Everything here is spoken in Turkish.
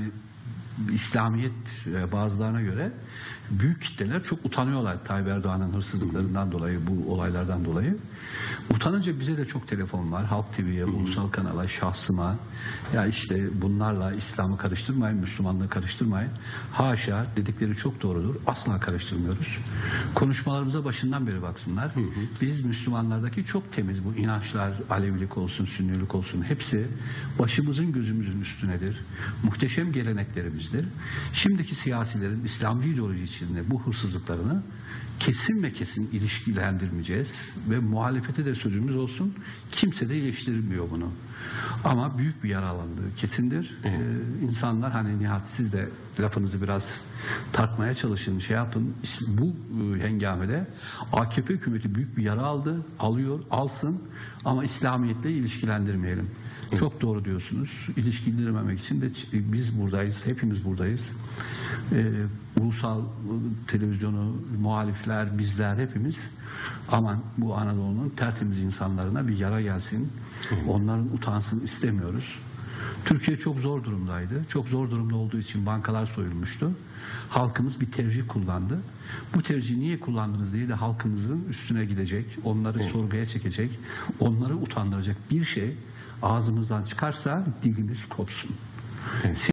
Mm-hmm. İslamiyet e, bazılarına göre büyük kitleler çok utanıyorlar Tayyip Erdoğan'ın hırsızlıklarından dolayı, bu olaylardan dolayı. Utanınca bize de çok telefon var. Halk TV'ye, ulusal kanala, şahsıma. Ya işte bunlarla İslam'ı karıştırmayın, Müslümanlığı karıştırmayın. Haşa dedikleri çok doğrudur. Asla karıştırmıyoruz. Konuşmalarımıza başından beri baksınlar. Biz Müslümanlardaki çok temiz bu inançlar, Alevilik olsun, Sünnilik olsun hepsi başımızın gözümüzün üstünedir. Muhteşem geleneklerimizdir. Şimdiki siyasilerin İslamcı ideoloji içinde bu hırsızlıklarını kesin ve kesin ilişkilendirmeyeceğiz ve muhalefete de sözümüz olsun. Kimse de eleştirmiyor bunu. Ama büyük bir yaralandığı kesindir. Ee, insanlar hani Nihat siz de lafınızı biraz tartmaya çalışın, şey yapın. Bu e, hengamede AKP hükümeti büyük bir yara aldı, alıyor, alsın ama İslamiyetle ilişkilendirmeyelim. Çok doğru diyorsunuz. İlişkilendirmemek için de biz buradayız, hepimiz buradayız. Ee, ulusal televizyonu, muhalifler, bizler hepimiz aman bu Anadolu'nun tertemiz insanlarına bir yara gelsin. Onların utansın istemiyoruz. Türkiye çok zor durumdaydı. Çok zor durumda olduğu için bankalar soyulmuştu. Halkımız bir tercih kullandı. Bu tercihi niye kullandınız diye de halkımızın üstüne gidecek, onları sorguya çekecek, onları utandıracak bir şey ağzımızdan çıkarsa dilimiz kopsun.